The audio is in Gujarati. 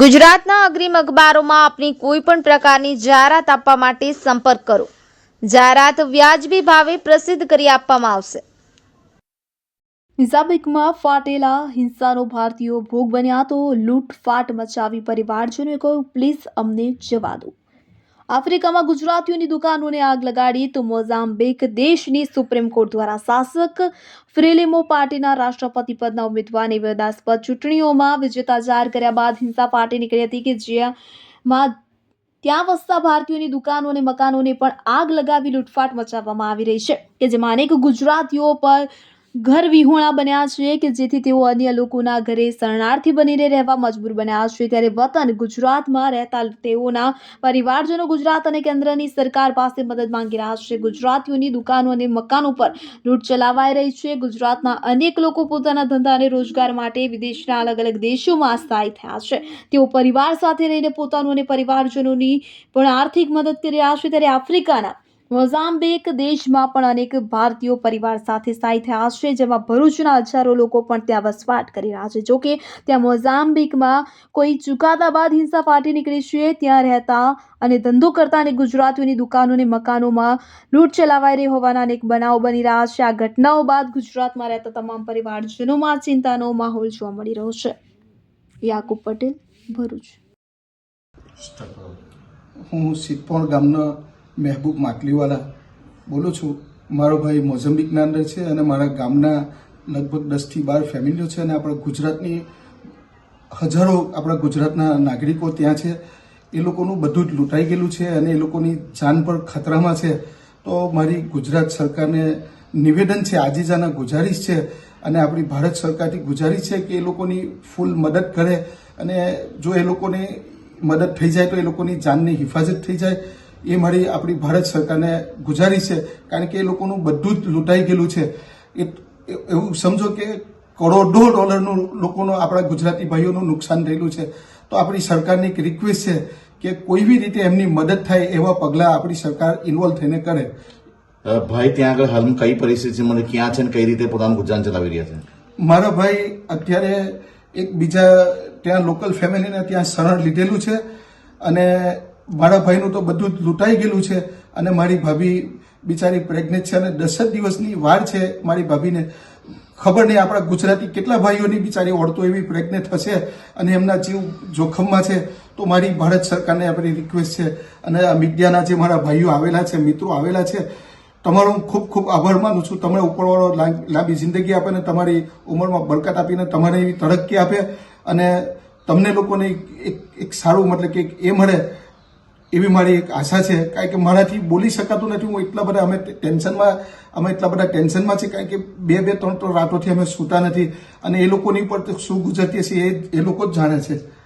ગુજરાતના અગ્રીમ અખબારોમાં આપની કોઈ પણ પ્રકારની જાહેરાત આપવા માટે સંપર્ક કરો. જાહેરાત વ્યાજબી ભાવે પ્રસિદ્ધ કરી આપવામાં આવશે. નિઝામિકમાં ફાટેલા હિંસાનો ભારતીયો ભોગ બન્યા તો લૂંટફાટ મચાવી પરિવારજનોએ કહ્યું, પ્લીઝ અમને જવા દો. આફ્રિકામાં ગુજરાતીઓની દુકાનોને આગ લગાડી તો મોઝામ્બિક દેશની સુપ્રીમ કોર્ટ દ્વારા શાસક ફ્રેલેમો પાર્ટીના રાષ્ટ્રપતિ પદના ઉમેદવારને વિવાદાસ્પદ ચૂંટણીઓમાં વિજેતા જાહેર કર્યા બાદ હિંસા પાર્ટી નીકળી હતી કે જેમાં ત્યાં વસતા ભારતીયોની દુકાનો અને મકાનોને પણ આગ લગાવી લૂંટફાટ મચાવવામાં આવી રહી છે કે જેમાં અનેક ગુજરાતીઓ પર ઘર વિહોણા બન્યા છે કે જેથી તેઓ અન્ય લોકોના ઘરે શરણાર્થી બનીને રહેવા મજબૂર બન્યા છે. ત્યારે વતન ગુજરાતમાં રહેતા તેઓના પરિવારજનો ગુજરાત અને કેન્દ્રની સરકાર પાસે મદદ માંગી રહ્યા છે. ગુજરાતીઓની દુકાનો અને મકાનો પર લૂંટ ચલાવાઈ રહી છે. ગુજરાતના અનેક લોકો પોતાના ધંધા અને રોજગાર માટે વિદેશના અલગ અલગ દેશોમાં સ્થાયી થયા છે. તેઓ પરિવાર સાથે રહીને પોતાનું અને પરિવારજનોની પણ આર્થિક મદદ કરી રહ્યા છે. ત્યારે આફ્રિકાના મોઝામ્બિક દેશમાં પણ અનેક ભારતીયો પરિવાર સાથે સ્થાયી થયા છે, જેમાં ભરૂચના હજારો લોકો પણ ત્યાં વસવાટ કરી રહ્યા છે. જોકે, ત્યાં મોઝામ્બિકમાં કોઈ ચુકાદા બાદ હિંસા ફાટી નીકળી છે, ત્યાં રહેતા અને ધંધો કરતા અને ગુજરાતીઓની દુકાનો અને મકાનોમાં લૂંટ ચલાવાઈ રહી હોવાના અનેક બનાવો બની રહ્યા છે. આ ઘટનાઓ બાદ ગુજરાતમાં રહેતા તમામ પરિવારજનોમાં ચિંતાનો માહોલ જોવા મળી રહ્યો છે. યાકુબ પટેલ, ભરૂચ. હું સિદ્ધપોળ ગામનો મહેબૂબ માટલીવાલા. બોલું છું, મારો ભાઈ મોઝમ્બિકના અંદર છે અને મારા ગામના લગભગ દસથી બાર ફેમિલીઓ છે અને આપણા ગુજરાતની હજારો આપણા ગુજરાતના નાગરિકો ત્યાં છે. એ લોકોનું બધું જ લૂંટાઈ ગયેલું છે અને એ લોકોની જાન પર ખતરામાં છે. તો મારી ગુજરાત સરકારને નિવેદન છે, આજીજાના ગુજારિશ છે અને આપણી ભારત સરકારથી ગુજારિશ છે કે એ લોકોની ફૂલ મદદ કરે અને જો એ લોકોને મદદ થઈ જાય તો એ લોકોની જાનની હિફાજત થઈ જાય. એ મારી આપણી ભારત સરકારને ગુજારી છે. કારણ કે એ લોકોનું બધું જ લૂંટાઈ ગયેલું છે. એ એવું સમજો કે કરોડો ડોલરનું લોકોનું આપણા ગુજરાતી ભાઈઓનું નુકસાન થયેલું છે. તો આપણી સરકારની એક રિક્વેસ્ટ છે કે કોઈ બી રીતે એમની મદદ થાય એવા પગલાં આપણી સરકાર ઇન્વોલ્વ થઈને કરે. ભાઈ ત્યાં આગળ હાલમાં કઈ પરિસ્થિતિ મને ક્યાં છે ને કઈ રીતે પોતાનું ગુજરાન ચલાવી રહ્યા છે? મારા ભાઈ અત્યારે એક બીજા ત્યાં લોકલ ફેમિલીને ત્યાં શરણ લીધેલું છે. અને મારા ભાઈનું તો બધું જ લૂંટાઈ ગયેલું છે અને મારી ભાભી બિચારી પ્રેગ્નેન્ટ છે અને દસ જ દિવસની વાર છે મારી ભાભીને. ખબર નહીં આપણા ગુજરાતી કેટલા ભાઈઓની બિચારી ઓળતો એવી પ્રેગ્નેન્ટ હશે અને એમના જીવ જોખમમાં છે. તો મારી ભારત સરકારને આપણી રિક્વેસ્ટ છે અને આ મીડિયાના જે મારા ભાઈઓ આવેલા છે, મિત્રો આવેલા છે, તમારો હું ખૂબ ખૂબ આભાર માનું છું. તમને ઉપરવાળો લાંબી જિંદગી આપે ને તમારી ઉંમરમાં બરકત આપીને તમારે એવી તરક્કી આપે અને તમને લોકોને એક એક સારું મતલબ કે એ મળે એવી મારી એક આશા છે. કારણ કે મારાથી બોલી શકાતું નથી. હું એટલા બધા અમે ટેન્શનમાં, અમે એટલા બધા ટેન્શનમાં છે કારણ કે બે બે, ત્રણ ત્રણ રાતોથી અમે સૂતા નથી. અને એ લોકોની પર શું ગુજરતી હશે એ એ લોકો જ જાણે છે.